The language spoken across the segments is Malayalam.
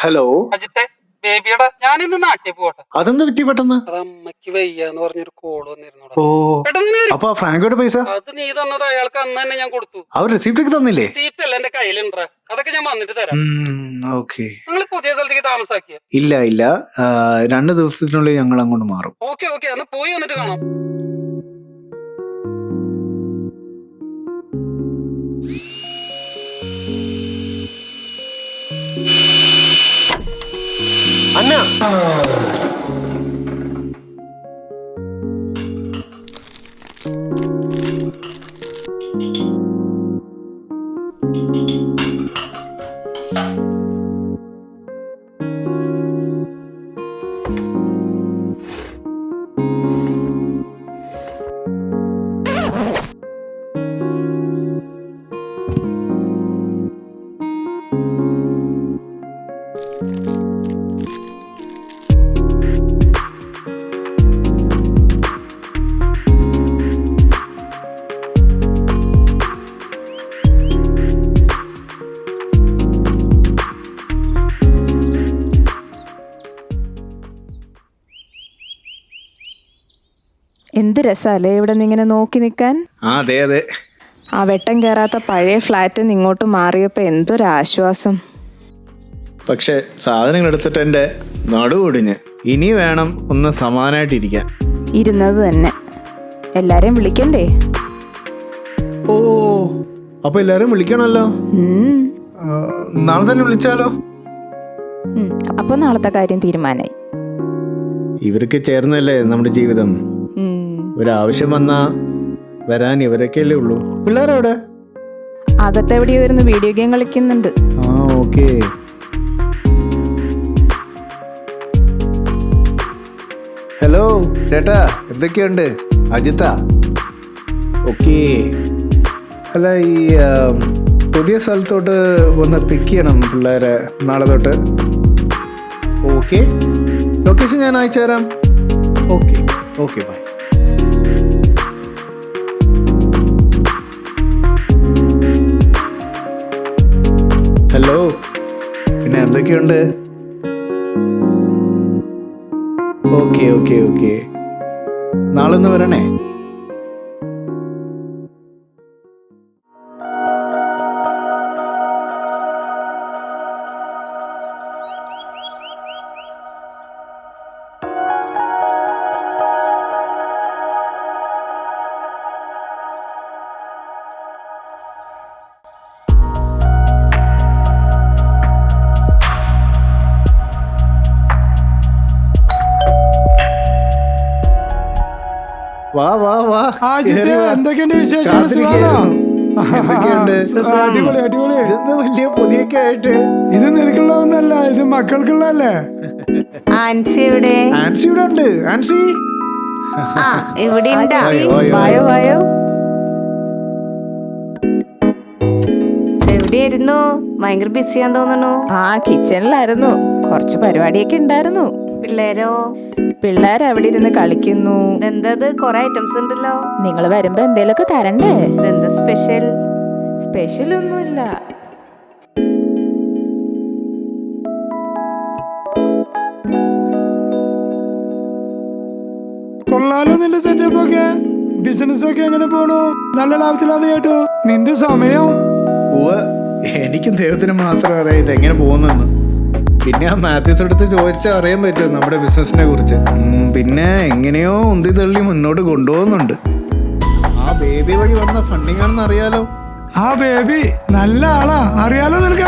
Hello. ഞാനിന്ന് നാട്ടിൽ പോട്ടെ അതെന്ത് പറ്റി പെട്ടെന്ന്? അത് അമ്മയ്ക്ക് വയ്യാന്ന് പറഞ്ഞൊരു കോൾ വന്നിരുന്നു ഓ. പെട്ടെന്ന് വരും. അപ്പൊ ആ ഫ്രാങ്കോയുടെ പൈസ? അത് നീ തന്നത് അയാൾക്ക് അന്ന് തന്നെ ഞാൻ കൊടുത്തു. അവർ റെസിപ്റ്റ് ഒക്കെ തന്നില്ലേ? സീറ്റ് അല്ല എന്റെ കയ്യിലുണ്ടാ. അതൊക്കെ ഞാൻ വന്നിട്ട് തരാം. ഓക്കെ. നിങ്ങൾ പുതിയ സ്ഥലത്തേക്ക് താമസാക്കിയ? ഇല്ല ഇല്ല. ആ, രണ്ട് ദിവസത്തിനുള്ളിൽ ഞങ്ങൾ അങ്ങോട്ട് മാറും. Okay okay. എന്നാ പോയി വന്നിട്ട് കാണാം. അന്ന എന്ത് രസമല്ലേ ഇവിടെ നിന്ന് ഇങ്ങനെ നോക്കി നിൽക്കാൻ? ആ അതെ അതെ. ആ വെട്ടം കയറാത്ത പഴയ ഫ്ലാറ്റിൽ നിന്ന് ഇങ്ങോട്ട് മാറിയപ്പോൾ എന്തൊരാശ്വാസം പക്ഷെ സാധനങ്ങൾ എടുത്തിട്ട് എന്റെ നടുവൊടിഞ്ഞ്. ഇനി വേണം ഒന്ന് സമാനായിട്ടിരിക്കാൻ ഇരുന്നത് തന്നെ. എല്ലാരെയും വിളിക്കണ്ടേ? ഓ അപ്പൊ എല്ലാരും വിളിക്കണല്ലോ ഉം. ആ, നാളെ തന്നെ വിളിച്ചാലോ? ഉം. അപ്പൊ നാളത്തെ കാര്യം തീരുമാനായി ഇവർക്ക് ചേർന്നല്ലേ നമ്മുടെ ജീവിതം. ഒരാവശ്യം വന്നാ വരാൻ ഇവരൊക്കെയല്ലേ ഉള്ളൂ. പിള്ളേരവിടെ? അകത്തെവിടെയോ ഇരുന്ന് വീഡിയോ ഗെയിം കളിക്കുന്നുണ്ട്. ആ ഓക്കെ ഹലോ ചേട്ടാ എന്തൊക്കെയുണ്ട്? അജിത്ത? ഓക്കെ അല്ല ഈ ആ, പുതിയ സ്ഥലത്തോട്ട് ഒന്ന് പിക്ക് ചെയ്യണം പിള്ളേരെ നാളെ തൊട്ട്. ഓക്കെ ലൊക്കേഷൻ ഞാൻ അയച്ചു തരാം ഓക്കെ ഓക്കെ ബൈ ഹലോ പിന്നെ എന്തൊക്കെയുണ്ട്? ഓക്കെ ഓക്കെ ഓക്കെ നാളെ ഒന്ന് വരണേ? എന്തൊക്കെയുണ്ട് വിശേഷം അടിപൊളി അടിപൊളി. ഇതെന്താ വലിയ പൊതിയൊക്കെ ആയിട്ട്? ഇത് നിനക്കുള്ളതൊന്നല്ല ഇത് മക്കൾക്കുള്ളല്ലേ ആൻസി എവിടെ? ആൻസി ഇവിടെ ഉണ്ട്. ആൻസി? ആ ഇവിടെ വായോ വായോ എവിടെയായിരുന്നു? ഭയങ്കര ബിസിയാന്ന് തോന്നുന്നു. ആ കിച്ചണിലായിരുന്നു കുറച്ച് പരിപാടിയൊക്കെ ഉണ്ടായിരുന്നു. പിള്ളേരോ? പിള്ളേർ അവിടെ ഇരുന്ന് കളിക്കുന്നു. ഇതെന്തത്? കൊറേ ഐറ്റംസ് ഉണ്ടല്ലോ. നിങ്ങൾ വരുമ്പോ എന്തേലൊക്കെ തരണ്ടേ? ഇതെന്താ സ്പെഷ്യൽ സ്പെഷ്യൽ ഒന്നുമില്ല. കൊള്ളാലോ നിന്റെ സെറ്റപ്പ് ഒക്കെ. ബിസിനസ് ഒക്കെ എങ്ങനെ പോണു? നല്ല ലാഭത്തിലാന്ന് കേട്ടു. നിന്റെ സമയം. ഉവ്വ് എനിക്കും ദൈവത്തിന് മാത്രം അറിയാം ഇത് എങ്ങനെ പോകുന്നെന്ന്. പിന്നെ ആ മാത്യൂസ് എടുത്ത് ചോദിച്ചാൽ അറിയാൻ പറ്റും നമ്മുടെ ബിസിനസിനെ കുറിച്ച്? പിന്നെ എങ്ങനെയോ ഉന്തി തള്ളി മുന്നോട്ട് കൊണ്ടുപോകുന്നുണ്ട്. ആ ബേബി വഴി വന്ന ഫണ്ടിങ് ആണെന്ന് അറിയാലോ. ആ ബേബി നല്ല ആളാ. അറിയാലോ നിനക്ക്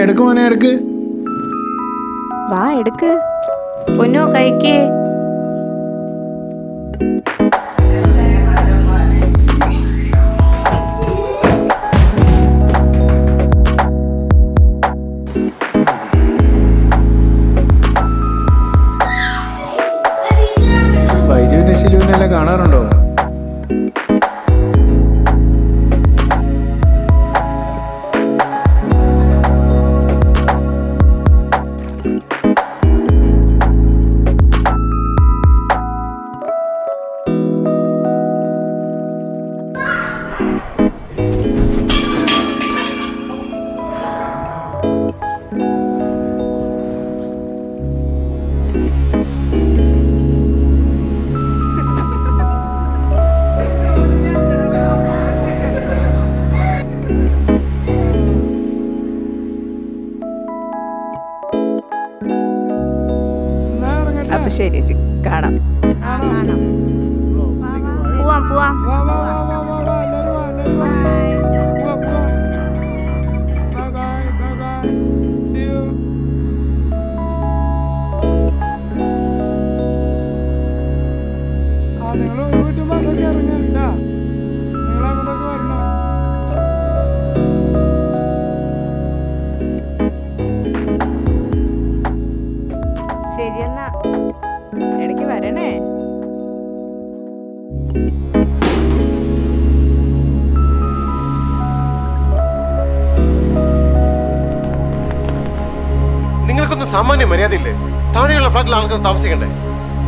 എടുക്ക് മോനെ എടുക്ക്. വാ എടുക്ക്. പൊന്നു കഴിക്കേ. ശരി കാണാം. കാണാം. പോവാം. പോവാം. സാമാന്യ മര്യാദയില്ലേ? താഴെയുള്ള ഫ്ലാറ്റിൽ ആൾക്കാർ താമസിക്കണ്ടേ?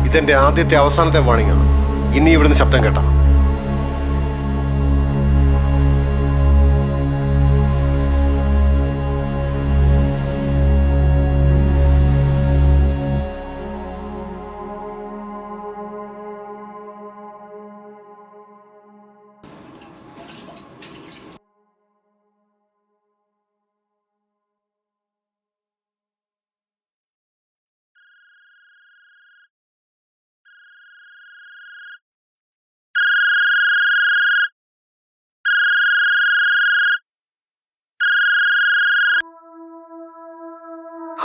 ഇതെന്റെ ആദ്യത്തെ അവസാനത്തെ വാണിംഗ് ഇനി ഇവിടുന്ന് ശബ്ദം കേട്ടാ.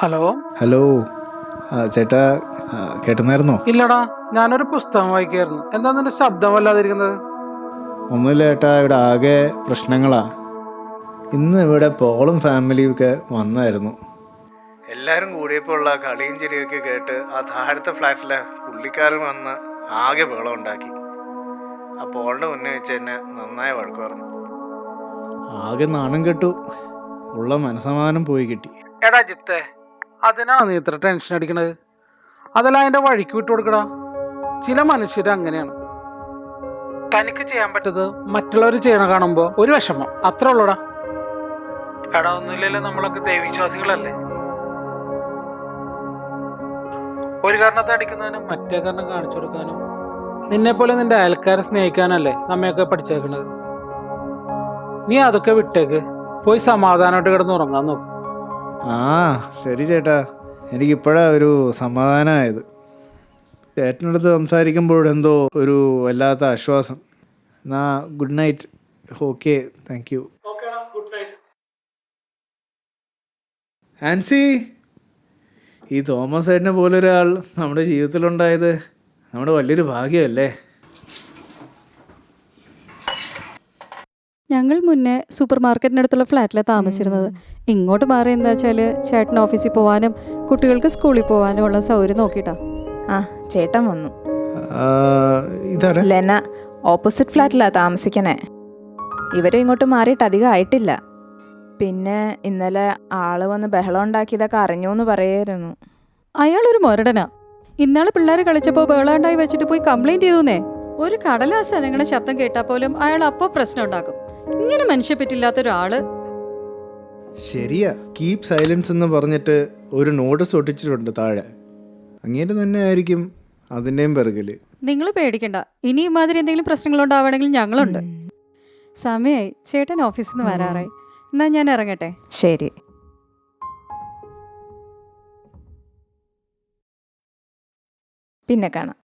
ഹലോ? ഹലോ. ചേട്ടാ കേട്ടുന്നായിരുന്നോ? ഇല്ലടാ ഞാനൊരു പുസ്തകം വായിക്കായിരുന്നു. എന്താ നിന്റെ ശബ്ദം വല്ലാതിരിക്കുന്നത്? ഒന്നുമില്ല ചേട്ടാ ഇവിടെ ആകെ പ്രശ്നങ്ങളാ. ഇന്ന് ഇവിടെ പോളും ഫാമിലിയും ഒക്കെ വന്നായിരുന്നു. എല്ലാവരും കൂടിയപ്പോൾ ഉള്ള കളിയും ചിരിയൊക്കെ കേട്ട് ആ താഴത്തെ ഫ്ലാറ്റിലെ പുള്ളിക്കാരൻ വന്ന് ആകെ ബഹളം ഉണ്ടാക്കി. ആ പോളിന്റെ മുന്നേ വെച്ച് എന്നെ നന്നായി വഴക്ക് പറഞ്ഞു ആകെ നാണം കെട്ടു. ഉള്ള മനസമാനം പോയി കിട്ടി. എടാ ജിത്തെ അതിനാണ് നീ ഇത്ര ടെൻഷൻ അടിക്കണത്? അതല്ല അതിന്റെ വഴിക്ക് വിട്ടു കൊടുക്കടാ. ചില മനുഷ്യർ അങ്ങനെയാണ്. തനിക്ക് ചെയ്യാൻ പറ്റത് മറ്റുള്ളവർ ചെയ്യണ കാണുമ്പോ ഒരു വിഷമം. അത്ര ഉള്ളടാ. എടാ ഒന്നുമില്ലല്ലോ നമ്മളൊക്കെ ദൈവവിശ്വാസികളല്ലേ? ഒരു കാരണത്തെ അടിക്കുന്നതിനും മറ്റേ കാരണം കാണിച്ചു കൊടുക്കാനും നിന്നെ പോലെ നിന്റെ അയൽക്കാരെ സ്നേഹിക്കാനല്ലേ നമ്മയൊക്കെ പഠിച്ചേക്കണത്? നീ അതൊക്കെ വിട്ടേക്ക്. പോയി സമാധാനമായിട്ട് കിടന്ന് ഉറങ്ങാൻ നോക്ക്. ആ ശരി ചേട്ടാ. എനിക്കിപ്പോഴാ ഒരു സമാധാനമായത് ചേട്ടനടുത്ത് സംസാരിക്കുമ്പോഴെന്തോ ഒരു വല്ലാത്ത ആശ്വാസം. എന്നാ good night. Okay thank you. Ancy ഈ തോമസ് ഏട്ടനെ പോലൊരാൾ നമ്മുടെ ജീവിതത്തിലുണ്ടായത് നമ്മുടെ വലിയൊരു ഭാഗ്യമല്ലേ? ഞങ്ങൾ മുന്നേ സൂപ്പർ മാർക്കറ്റിനടുത്തുള്ള ഫ്ലാറ്റിലാണ് താമസിച്ചിരുന്നത്. ഇങ്ങോട്ട് മാറി എന്താ വെച്ചാൽ ചേട്ടൻ ഓഫീസിൽ പോകാനും കുട്ടികൾക്ക് സ്കൂളിൽ പോകാനും ഉള്ള സൗകര്യം നോക്കിയിട്ടാ. ആ ചേട്ടൻ വന്നു. ലെന ഓപ്പോസിറ്റ് ഫ്ലാറ്റിലാ താമസിക്കണേ. ഇവരും ഇങ്ങോട്ട് മാറിയിട്ട് അധികം ആയിട്ടില്ല. പിന്നെ ഇന്നലെ ആൾ വന്ന് ബഹളം ഉണ്ടാക്കിയതൊക്കെ അറിഞ്ഞു എന്ന് പറയായിരുന്നു. അയാളൊരു മൊരടനാ. ഇന്നാൾ പിള്ളേർ കളിച്ചപ്പോൾ ഉണ്ടായി വെച്ചിട്ട് പോയി കംപ്ലൈന്റ് ചെയ്തുന്നേ. ഒരു കടലാസ് അനങ്ങണ ശബ്ദം കേട്ടാൽ പോലും അയാൾ അപ്പോൾ പ്രശ്നം ഉണ്ടാക്കും. ഇങ്ങനെ മനുഷ്യപ്പറ്റില്ലാത്ത ഒരാൾ? ശരിയാ. കീപ് സൈലൻസ് എന്ന് പറഞ്ഞിട്ട് ഒരു നോട്ടീസ് ഒട്ടിച്ചിട്ടുണ്ട് താഴെ. അങ്ങനെ തന്നെ ആയിരിക്കും അതിന്റെയും പിറകിൽ. നിങ്ങൾ പേടിക്കണ്ട. ഇനി ഇമാതിരി എന്തെങ്കിലും പ്രശ്നങ്ങളുണ്ടാവണമെങ്കിൽ ഞങ്ങളുണ്ട്. സമയമായി ചേട്ടൻ ഓഫീസിൽ നിന്ന് വരാറായി. എന്നാ ഞാൻ ഇറങ്ങട്ടെ? ശരി. പിന്നെ കാണാം.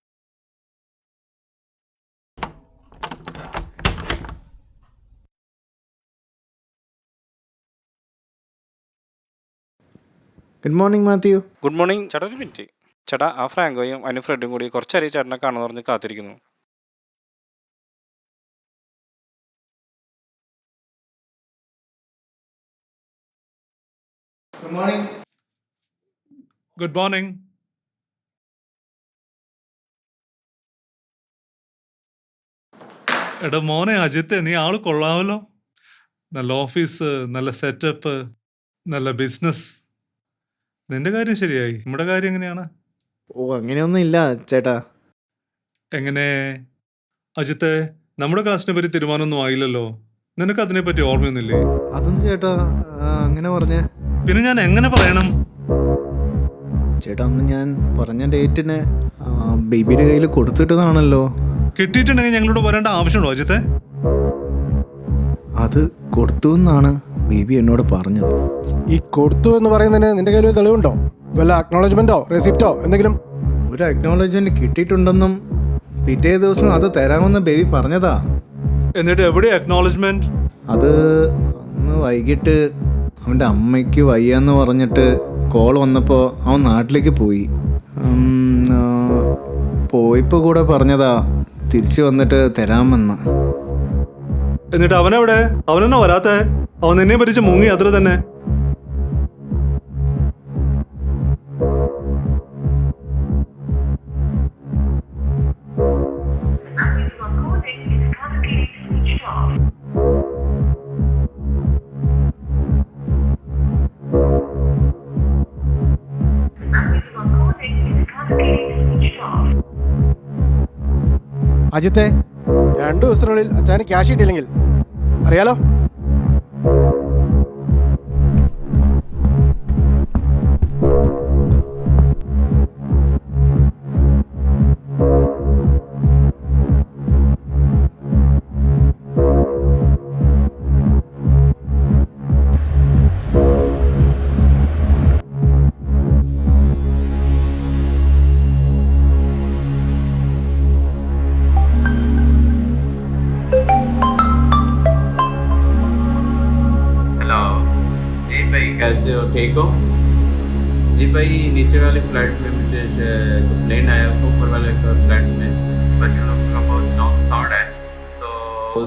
Good morning Mathew good morning ചേട്ടാ ഒരു മിനിറ്റ് ചേട്ടാ ആ ഫ്രാങ്കോയും അതിന് ഫ്രെഡും കൂടി കുറച്ചറിയ ചേട്ടനെ കാണുമെന്ന് പറഞ്ഞ് കാത്തിരിക്കുന്നു. ഗുഡ് മോർണിംഗ് ഗുഡ് മോർണിംഗ് എടാ മോനെ അജിത്തെ നീ ആൾ കൊള്ളാമല്ലോ. നല്ല ഓഫീസ് നല്ല സെറ്റപ്പ് നല്ല ബിസിനസ് നിന്റെ കാര്യം ശരിയായി. നമ്മുടെ കാര്യം എങ്ങനെയാണ്? ഓ അങ്ങനെയൊന്നും ഇല്ല ചേട്ടാ. എങ്ങനെ? അജിത്തെ നമ്മുടെ കാസ്റ്റിനെ പറ്റി തീരുമാനമൊന്നും ആയില്ലല്ലോ. നിനക്ക് അതിനെ പറ്റി ഓർമ്മയൊന്നുമില്ലേ? അതൊന്നും ചേട്ടാ? ആ, അങ്ങനെ പറഞ്ഞേ. പിന്നെ ഞാൻ എങ്ങനെ പറയണം? ചേട്ടാ അന്ന് ഞാൻ പറഞ്ഞ ഡേറ്റിന് ആ, ബേബിയുടെ കയ്യിൽ കൊടുത്തിട്ടതാണല്ലോ. കിട്ടിയിട്ടുണ്ടെങ്കിൽ ഞങ്ങളോട് വരേണ്ട ആവശ്യമുണ്ടോ അജിത്തെ? അത് കൊടുത്തു എന്നാണ്. ബേബി എന്നോട് പറഞ്ഞത്. ഈ കൊടുത്തു എന്ന് പറയുന്നതിന് നിന്റെ കയ്യിൽ തെളിവുണ്ടോ? വല്ല അക്നോളജ്മെന്റോ റെസിപ്റ്റോ എന്തെങ്കിലും? ഒരു അക്നോളജ്മെന്റ് കിട്ടിയിട്ടുണ്ടെന്നും പിറ്റേ ദിവസം അത് തരാമെന്ന് ബേബി പറഞ്ഞതാ. എന്നിട്ട് എവിടെ അക്നോളജ്മെന്റ് അത് അന്ന് വൈകിട്ട് അവന്റെ അമ്മയ്ക്ക് വയ്യാന്ന് പറഞ്ഞിട്ട് കോൾ വന്നപ്പോൾ അവൻ നാട്ടിലേക്ക് പോയി. പോയപ്പോൾ കൂടെ പറഞ്ഞതാ തിരിച്ചു വന്നിട്ട് തരാമെന്ന്. എന്നിട്ട് അവനെവിടെ അവനെന്നാ വരാത്തെ? അവൻ എന്നെ പറ്റിച്ച് മുങ്ങി അത്ര തന്നെ. അജിത്തെ രണ്ടു ദിവസത്തിനുള്ളിൽ അച്ഛന് ക്യാഷ് കിട്ടിയില്ലെങ്കിൽ. അറിയാലോ?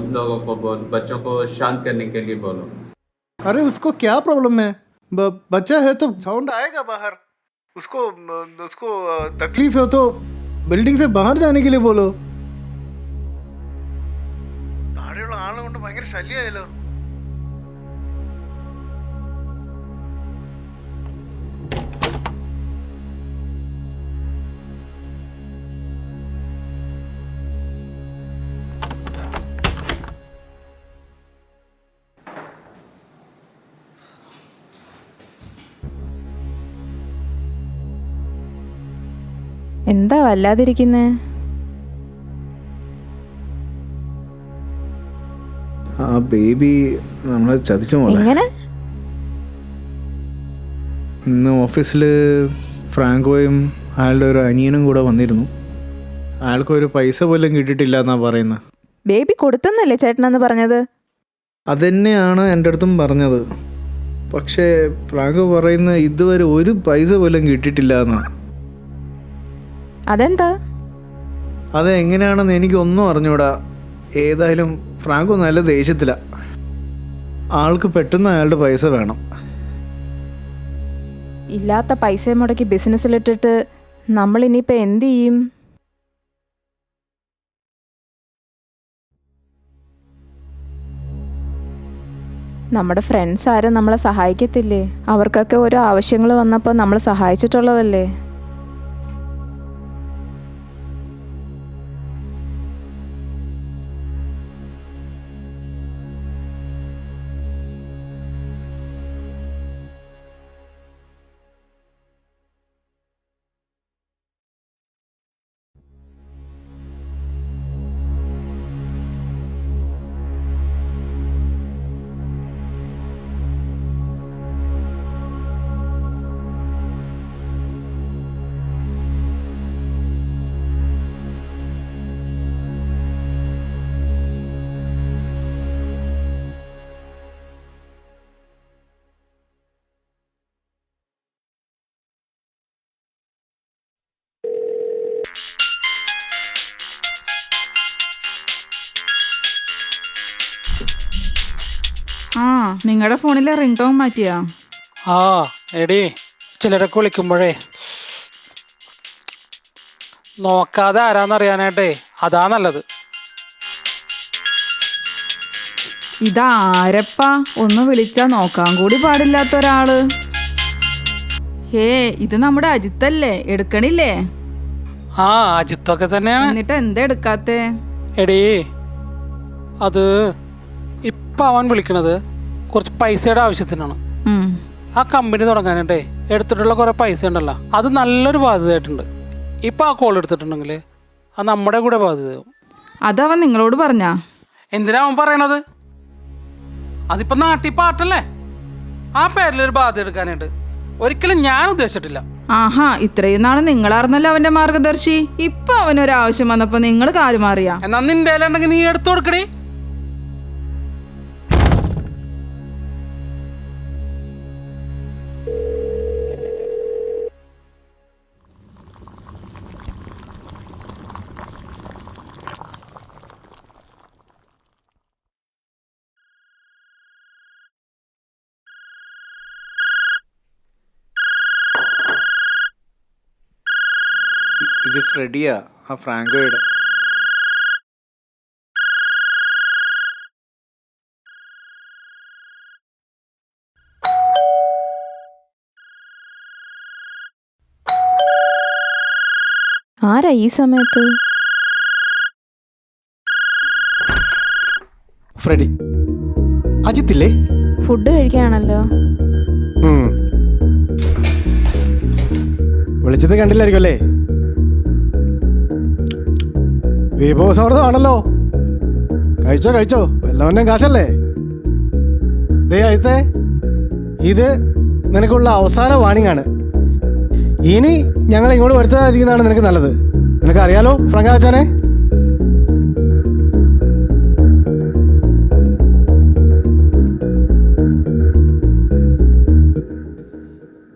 उन लोगों को बोल बच्चों को शांत करने के लिए बोलो अरे उसको क्या प्रॉब्लम है ब- बच्चा है तो साउंड आएगा बाहर उसको उसको तकलीफ हो तो ബിൽഡിംഗ് से बाहर जाने के लिए बोलो താഴെയുള്ള ആളെ കൊണ്ട് ഭയങ്കര ശല്യമായല്ലോ എന്താ വല്ലാതിരിക്കുന്നേ? ആ ബേബി നമ്മളെ ചതിച്ചു എങ്ങനെ? ഇന്ന് ഓഫീസിൽ ഫ്രാങ്കോയും അയാളുടെ ഒരു അനിയനും കൂടെ വന്നിരുന്നു. അയാൾക്ക് ഒരു പൈസ പോലും കിട്ടിയിട്ടില്ല എന്നാ പറയുന്നത് ബേബി കൊടുത്തെന്നല്ലേ ചേട്ടനെന്ന് പറഞ്ഞത്? അതന്നെയാണ് എന്റെ അടുത്തും പറഞ്ഞത്. പക്ഷേ ഫ്രാങ്കോ പറയുന്ന ഇതുവരെ ഒരു പൈസ പോലും കിട്ടിയിട്ടില്ല എന്നാ അതെന്താ? അതെങ്ങനെയാണെന്ന് എനിക്കൊന്നും അറിഞ്ഞൂടാ. ഏതായാലും ഫ്രാങ്കോ നല്ല ദേഷ്യത്തില. ആൾക്ക് പെട്ടെന്ന് അയാളുടെ പൈസ വേണം. ഇല്ലാത്ത പൈസ മുടക്കി ബിസിനസ്സിലിട്ടിട്ട് നമ്മൾ ഇനിയിപ്പോൾ എന്ത് ചെയ്യും? നമ്മുടെ ഫ്രണ്ട്സ് ആരും നമ്മളെ സഹായിക്കത്തില്ലേ? അവർക്കൊക്കെ ഓരോ ആവശ്യങ്ങൾ വന്നപ്പോൾ നമ്മൾ സഹായിച്ചിട്ടുള്ളതല്ലേ? നിങ്ങളുടെ ഫോണിലെ റിംഗ് ടോൺ മാറ്റിയാ? ആ എടി ചിലരൊക്കെ വിളിക്കുമ്പോഴേ. നോക്കാതെ ആരാന്നറിയാനായിട്ടേ അതാ നല്ലത്. ഇതാരപ്പാ? ഒന്ന് വിളിച്ചാ നോക്കാൻ കൂടി പാടില്ലാത്ത ഒരാൾ ഹേ ഇത് നമ്മുടെ അജിത്തല്ലേ? എടുക്കണില്ലേ? ആ അജിത്തൊക്കെ തന്നെയാണ്. എന്നിട്ട് എന്താ എടുക്കാത്തേ? എടീ അത് ഇപ്പം അവൻ വിളിക്കണത്. കുറച്ച് പൈസയുടെ ആവശ്യത്തിനാണ്. ആ കമ്പനി തുടങ്ങാനായിട്ടേ എടുത്തിട്ടുള്ള കുറേ പൈസ ഉണ്ടല്ലോ. അത് നല്ലൊരു ബാധ്യതയായിട്ടുണ്ട്. ഇപ്പൊ ആ കോൾ എടുത്തിട്ടുണ്ടെങ്കിൽ അത് നമ്മുടെ കൂടെ ബാധ്യതയാവും. അതവൻ നിങ്ങളോട് പറഞ്ഞാ? എന്തിനാ അവൻ പറയണത്? അതിപ്പോ നാട്ടിൽ പാട്ടല്ലേ? ആ പേരിലൊരു ബാധ്യത എടുക്കാനായിട്ട് ഒരിക്കലും ഞാൻ ഉദ്ദേശിച്ചിട്ടില്ല. ആഹാ ഇത്രയും നാൾ നിങ്ങളായിരുന്നല്ലോ അവന്റെ മാർഗദർശി. ഇപ്പൊ അവനൊരാവശ്യം വന്നപ്പോ നിങ്ങൾ കാലുമാറിയാ? എന്നാ നിന്റെ നീ എടുത്തു കൊടുക്കടി. ഫ്രെഡിയാ ആ ഫ്രാങ്കോയുടെ. ആരാ ഈ സമയത്ത്? ഫ്രെഡി അജിത്തില്ലേ? ഫുഡ് കഴിക്കുകയാണല്ലോ ഉം. വിളിച്ചത് കണ്ടില്ലായിരിക്കും അല്ലേ? വിഭവസമൃദ്ധമാണല്ലോ കഴിച്ചോ കഴിച്ചോ. എല്ലാവരുടെയും കാശല്ലേ? ദേ അയത്തെ ഇത് നിനക്കുള്ള അവസാന വാണിംഗ് ആണ്. ഇനി ഞങ്ങൾ ഇങ്ങോട്ട് വരുത്താതിരിക്കുന്നതാണ് നിനക്ക് നല്ലത്. നിനക്ക് അറിയാലോ ഫ്രങ്ക അച്ഛനെ?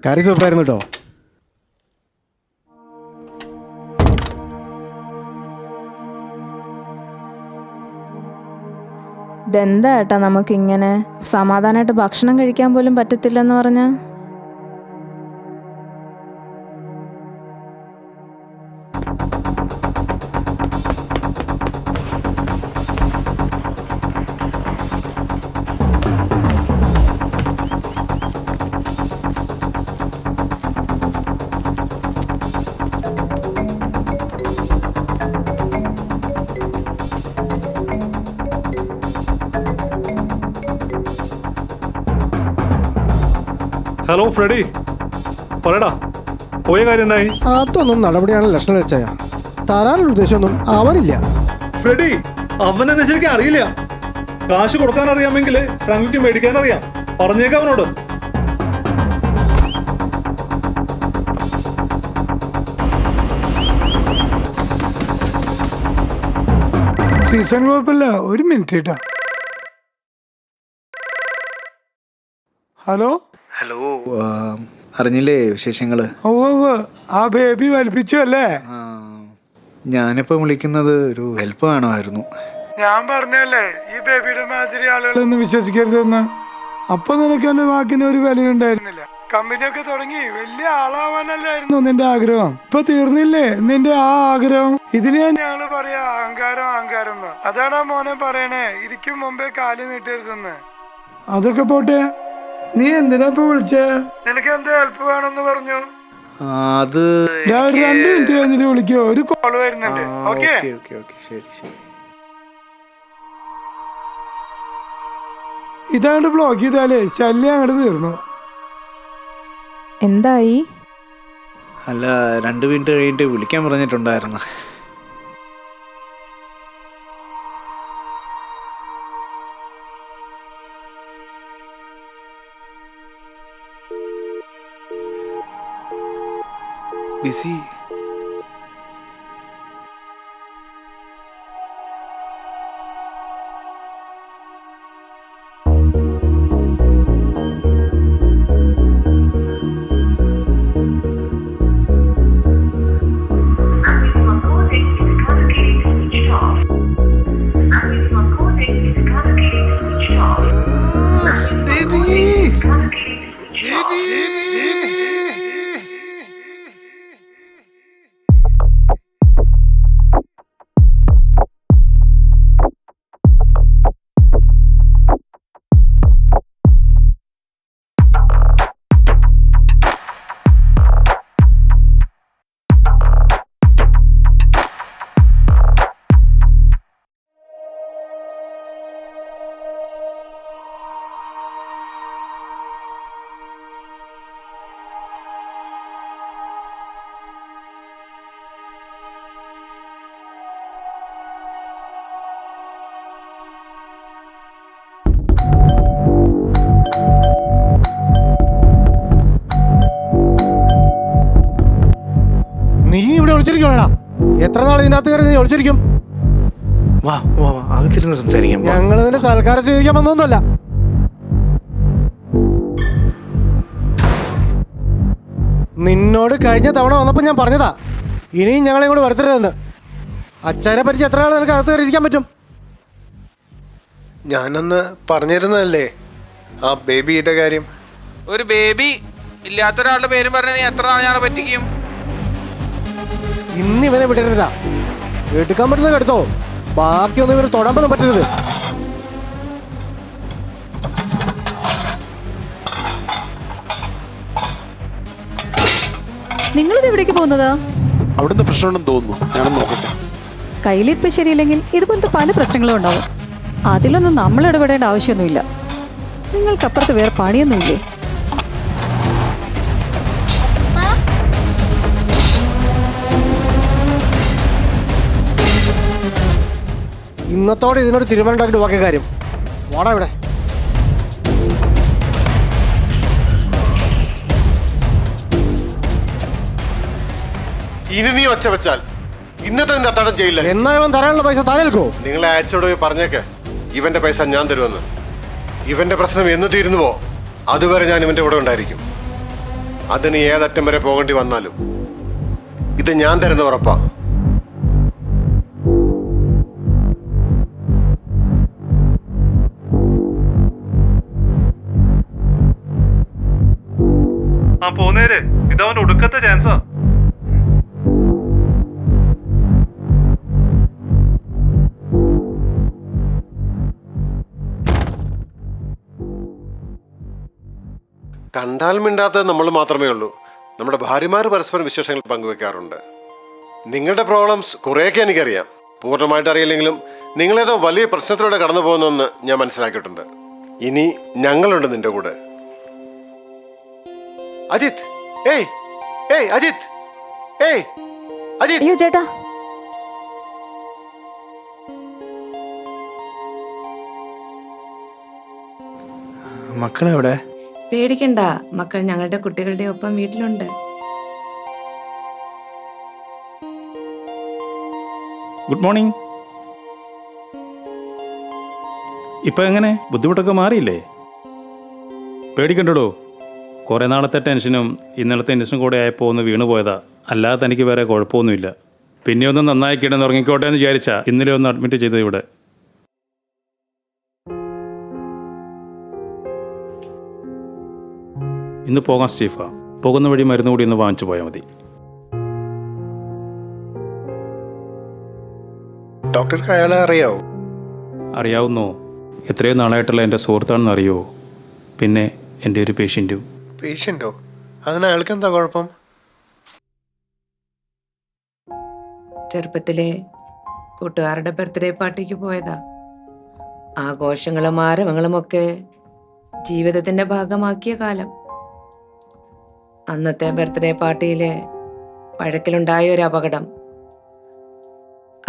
കറി സൂപ്പറായിരുന്നു കേട്ടോ ഇതെന്താ ഏട്ടാ നമുക്കിങ്ങനെ സമാധാനമായിട്ട് ഭക്ഷണം കഴിക്കാൻ പോലും പറ്റത്തില്ലെന്ന് പറഞ്ഞ? ഫ്രെഡി പറയടാ പോയ കാര്യം എന്നായി? അതൊന്നും നടപടിയാണ് ലക്ഷണം വെച്ചായ തരാനുള്ള ഉദ്ദേശമൊന്നും അവനില്ല ഫ്രെഡി അവൻ എന്നെ ശരിക്കും അറിയില്ല. കാശ് കൊടുക്കാൻ അറിയാമെങ്കിൽ ഫ്രാങ്കിക്ക് മേടിക്കാൻ അറിയാം. പറഞ്ഞേക്കാം അവനോട്. സീസൺ കുഴപ്പമില്ല. ഒരു മിനിറ്റ് കേട്ടാ. ഹലോ? ഹലോ അറിഞ്ഞില്ലേ വിശേഷങ്ങൾ? ഓ ആ ബേബി വലിപ്പിച്ചു അല്ലേ ഞാനിപ്പോ വിളിക്കുന്നത് ഒരു ഹെൽപ്പ് വേണമായിരുന്നു. ഞാൻ പറഞ്ഞല്ലേ ഈ ബേബിയുടെ മാതിരി ആളുകളൊന്നും വിശ്വസിക്കരുതെന്ന്. അപ്പൊ നിനക്ക് എന്റെ വാക്കിന് ഒരു വിലയുണ്ടായിരുന്നില്ല. കമ്പനിയൊക്കെ തുടങ്ങി വലിയ ആളാവാനല്ലായിരുന്നു നിന്റെ ആഗ്രഹം. ഇപ്പൊ തീർന്നില്ലേ നിന്റെ ആ ആഗ്രഹം? ഇതിനെ ഞങ്ങൾ പറയാ അഹങ്കാരം അഹങ്കാരം അതാണ് ആ മോനെ പറയണേ ഇരിക്കും മുമ്പേ കാലി നീട്ടരുതെന്ന്. അതൊക്കെ പോട്ടെ. നീ എന്തിനാ ഇപ്പൊ വിളിച്ചേ? നിനക്ക് എന്ത് ഹെൽപ്പ് വേണമെന്ന് പറഞ്ഞു? ആ, അത് ഞാൻ ഒരു രണ്ട് മിനിറ്റ് കഴിഞ്ഞിട്ട് വിളിക്കോ. ഒരു കോൾ വരുന്നുണ്ട്. ഓക്കെ ഓക്കെ ഓക്കെ ഓക്കെ ശരി ശരി. ഇതാണ്ട് ബ്ലോക്ക് ചെയ്താലേ ശല്യം അങ്ങോട്ട് തീർന്നു. എന്തായി? അല്ല രണ്ട് മിനിറ്റ് കഴിഞ്ഞിട്ട് വിളിക്കാൻ പറഞ്ഞിട്ടുണ്ടായിരുന്നു. busy വാ വാ വാ അകത്തിരുന്ന് സംസാരിക്കാം ഞങ്ങൾ നിന്റെ സൽക്കാരം സ്വീകരിക്കാൻ വന്നൊന്നുമല്ല. നിന്നോട് കഴിഞ്ഞ തവണ വന്നപ്പോൾ ഞാൻ പറഞ്ഞതാ. ഇനിയും ഞങ്ങളെ കൂടെ വരുത്തരുതെന്ന്. അച്ഛനെ പറ്റിച്ച് എത്ര നാൾ നിനക്ക് അകത്ത് കയറിയിരിക്കാൻ പറ്റും? ഞാനന്ന് പറഞ്ഞിരുന്നല്ലേ ആ ബേബിയുടെ കാര്യം? ഒരു ബേബി ഇല്ലാത്ത ഒരാളുടെ പേരും പറഞ്ഞ നീ എത്ര നാൾ ഞങ്ങളെ പറ്റിക്കും? ഇന്നിവനെ ഇവനെ വിടരുതാ എടുക്കാൻ പറ്റുന്നത് എടുത്തോ ബാക്കിയൊന്നും ഇവർ തൊടാൻ പോലും പറ്റരുത്. നിങ്ങളിത് എവിടേക്ക് പോകുന്നതാ? അവിടുന്ന് പ്രശ്നമുണ്ടെന്ന് തോന്നുന്നു. ഞാനൊന്ന് നോക്കട്ടെ. കയ്യിലിരിപ്പ് ശരിയില്ലെങ്കിൽ ഇതുപോലത്തെ പല പ്രശ്നങ്ങളും ഉണ്ടാവും. അതിലൊന്നും നമ്മൾ ഇടപെടേണ്ട ആവശ്യമൊന്നുമില്ല. നിങ്ങൾക്കപ്പുറത്ത് വേറെ പണിയൊന്നുമില്ലേ? ഇന്നത്തോടെ ഇതിനൊരു തീരുമാനം ഉണ്ടാക്കിയിട്ട് ബാക്കി കാര്യം. വാടാ ഇവിടെ. ഇനി നീ ഒച്ച വെച്ചാൽ ഇന്നത്തെ നിന്റെ അത്താടം ചെയ്യില്ല എന്നാ ഇവൻ തരാനുള്ള പൈസ താനേൽക്കോ നിങ്ങളെ അയച്ചോട് പോയി പറഞ്ഞേക്ക്. ഇവന്റെ പൈസ ഞാൻ തരുമെന്ന്. ഇവന്റെ പ്രശ്നം എന്ന് തീരുന്നുവോ അതുവരെ ഞാൻ ഇവന്റെ കൂടെ ഉണ്ടായിരിക്കും. അതിന് ഏതറ്റം വരെ പോകേണ്ടി വന്നാലും ഇത് ഞാൻ തരുന്ന ഉറപ്പാ. ആ പോന്നേര് ഇതവന്റെ ഒടുക്കത്തെ ചാൻസാ കണ്ടാൽ മിണ്ടാത്ത നമ്മൾ മാത്രമേ ഉള്ളൂ. നമ്മുടെ ഭാര്യമാർ പരസ്പരം വിശേഷങ്ങൾ പങ്കുവെക്കാറുണ്ട്. നിങ്ങളുടെ പ്രോബ്ലംസ് കുറേയൊക്കെ എനിക്കറിയാം. പൂർണമായിട്ട് അറിയില്ലെങ്കിലും നിങ്ങളേതോ വലിയ പ്രശ്നത്തിലൂടെ കടന്നു പോകുന്നെന്ന് ഞാൻ മനസ്സിലാക്കിയിട്ടുണ്ട്. ഇനി ഞങ്ങളുണ്ട് നിന്റെ കൂടെ. അജിത് ഏയ് ഏയ് അജിത്. ഏയ് അജിത്. അയ്യോ ചേട്ടാ. മക്കളെവിടെ? പേടിക്കണ്ട. മക്കൾ ഞങ്ങളുടെ കുട്ടികളുടെ ഒപ്പം വീട്ടിലുണ്ട്. Good morning. ഇപ്പൊ എങ്ങനെ? ബുദ്ധിമുട്ടൊക്കെ മാറിയില്ലേ? പേടിക്കണ്ടടോ. കുറേ നാളത്തെ ടെൻഷനും ഇന്നലത്തെ ടെൻഷനും കൂടെ ആയപ്പോൾ ഒന്ന് വീണു പോയതാ. അല്ലാതെ തനിക്ക് വേറെ കുഴപ്പമൊന്നുമില്ല. പിന്നെ ഒന്ന് നന്നായി കിടന്ന് ഉറങ്ങിക്കോട്ടെ എന്ന് വിചാരിച്ചാ ഇന്നലെ ഒന്ന് അഡ്മിറ്റ് ചെയ്തത് ഇവിടെ. ഇന്ന് പോകാം സ്റ്റീഫ. പോകുന്ന വഴി മരുന്ന് കൂടി ഒന്ന് വാങ്ങിച്ചു പോയാൽ മതി. ഡോക്ടർക്ക് അയാളെ അറിയാവോ? അറിയാവുന്നോ? എത്രയോ നാളായിട്ടുള്ള എന്റെ സുഹൃത്താണെന്ന് അറിയോ പിന്നെ എന്റെ ഒരു പേഷ്യന്റും പേഷ്യന്റോ അതിന് അയാൾക്ക് എന്താ കുഴപ്പം? ചെറുപ്പത്തിലെ കൂട്ടുകാരുടെ ബർത്ത്ഡേ പാർട്ടിക്ക് പോയതാ. ആഘോഷങ്ങളും ആരവങ്ങളും ഒക്കെ ജീവിതത്തിന്റെ ഭാഗമാക്കിയ കാലം. അന്നത്തെ ബർത്ത്ഡേ പാർട്ടിയിലെ വഴക്കിലുണ്ടായ ഒരു അപകടം.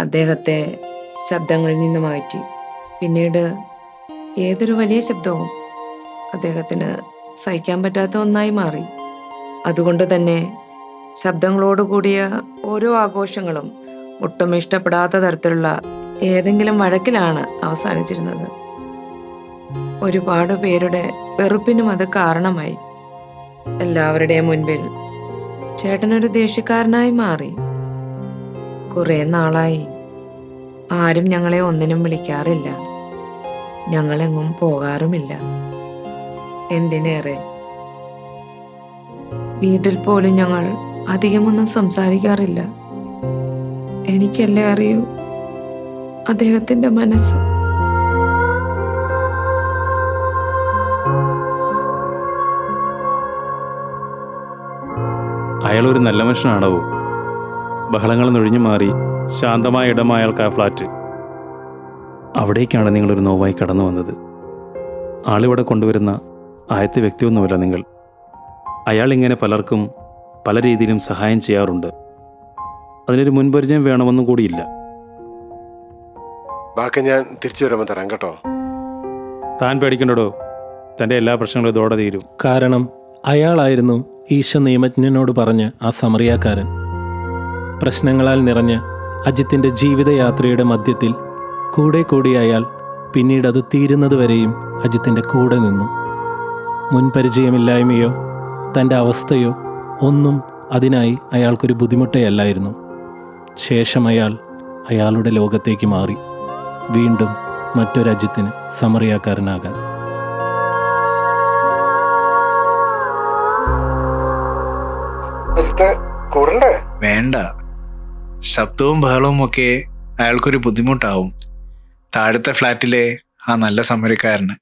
അദ്ദേഹത്തെ ശബ്ദങ്ങളിൽ നിന്ന് മാറ്റി. പിന്നീട് ഏതൊരു വലിയ ശബ്ദവും അദ്ദേഹത്തിന് സഹിക്കാൻ പറ്റാത്ത ഒന്നായി മാറി. അതുകൊണ്ട് തന്നെ ശബ്ദങ്ങളോട് കൂടിയ ഓരോ ആഘോഷങ്ങളും ഒട്ടും ഇഷ്ടപ്പെടാത്ത തരത്തിലുള്ള ഏതെങ്കിലും വഴക്കിലാണ് അവസാനിച്ചിരുന്നത്. ഒരുപാട് പേരുടെ വെറുപ്പിനും അത് കാരണമായി. എല്ലാവരുടെയും മുൻപിൽ ചേട്ടനൊരു ദേഷ്യക്കാരനായി മാറി. കുറെ നാളായി. ആരും ഞങ്ങളെ ഒന്നിനും വിളിക്കാറില്ല. ഞങ്ങളെങ്ങും പോകാറുമില്ല. എന്തിനേറെ? വീട്ടിൽ പോലും ഞങ്ങൾ അധികമൊന്നും സംസാരിക്കാറില്ല. എനിക്കല്ലേ അറിയൂ. അദ്ദേഹത്തിന്റെ മനസ്സ്. അയാൾ ഒരു നല്ല മനുഷ്യനാണോ ബഹളങ്ങൾ നൊഴിഞ്ഞു മാറി ശാന്തമായ ഇടമായ ആൾക്കാ ഫ്ലാറ്റ് അവിടേക്കാണ് നിങ്ങളൊരു നോവായി കടന്നു വന്നത്. ആളിവിടെ കൊണ്ടുവരുന്ന ആദ്യത്തെ വ്യക്തിയൊന്നുമല്ല നിങ്ങൾ. അയാൾ ഇങ്ങനെ പലർക്കും പല രീതിയിലും സഹായം ചെയ്യാറുണ്ട്. അതിനൊരു മുൻപരിചയം വേണമെന്നും കൂടിയില്ല. ബാക്കി ഞാൻ തിരിച്ചു വരുമ്പോൾ തരാം കേട്ടോ. താൻ പേടിക്കണ്ടോ തന്റെ എല്ലാ പ്രശ്നങ്ങളും ഇതോടെ തീരും. കാരണം അയാളായിരുന്നു ഈശ നിയമജ്ഞനോട് പറഞ്ഞ ആ സമറിയാക്കാരൻ. പ്രശ്നങ്ങളാൽ നിറഞ്ഞ് അജിത്തിന്റെ ജീവിതയാത്രയുടെ മധ്യത്തിൽ കൂടെ കൂടി അയാൾ പിന്നീട് അത് തീരുന്നതുവരെയും അജിത്തിന്റെ കൂടെ നിന്നു. മുൻപരിചയമില്ലായ്മയോ തന്റെ അവസ്ഥയോ ഒന്നും അതിനായി അയാൾക്കൊരു ബുദ്ധിമുട്ടേയല്ലായിരുന്നു. ശേഷം അയാൾ അയാളുടെ ലോകത്തേക്ക് മാറി. വീണ്ടും മറ്റൊരു അജിത്തിന് സമറിയാക്കാരനാകാൻ വേണ്ട. ശബ്ദവും ബഹളവും ഒക്കെ അയാൾക്കൊരു ബുദ്ധിമുട്ടാവും. താഴത്തെ ഫ്ലാറ്റിലെ ആ നല്ല സമരക്കാരന്.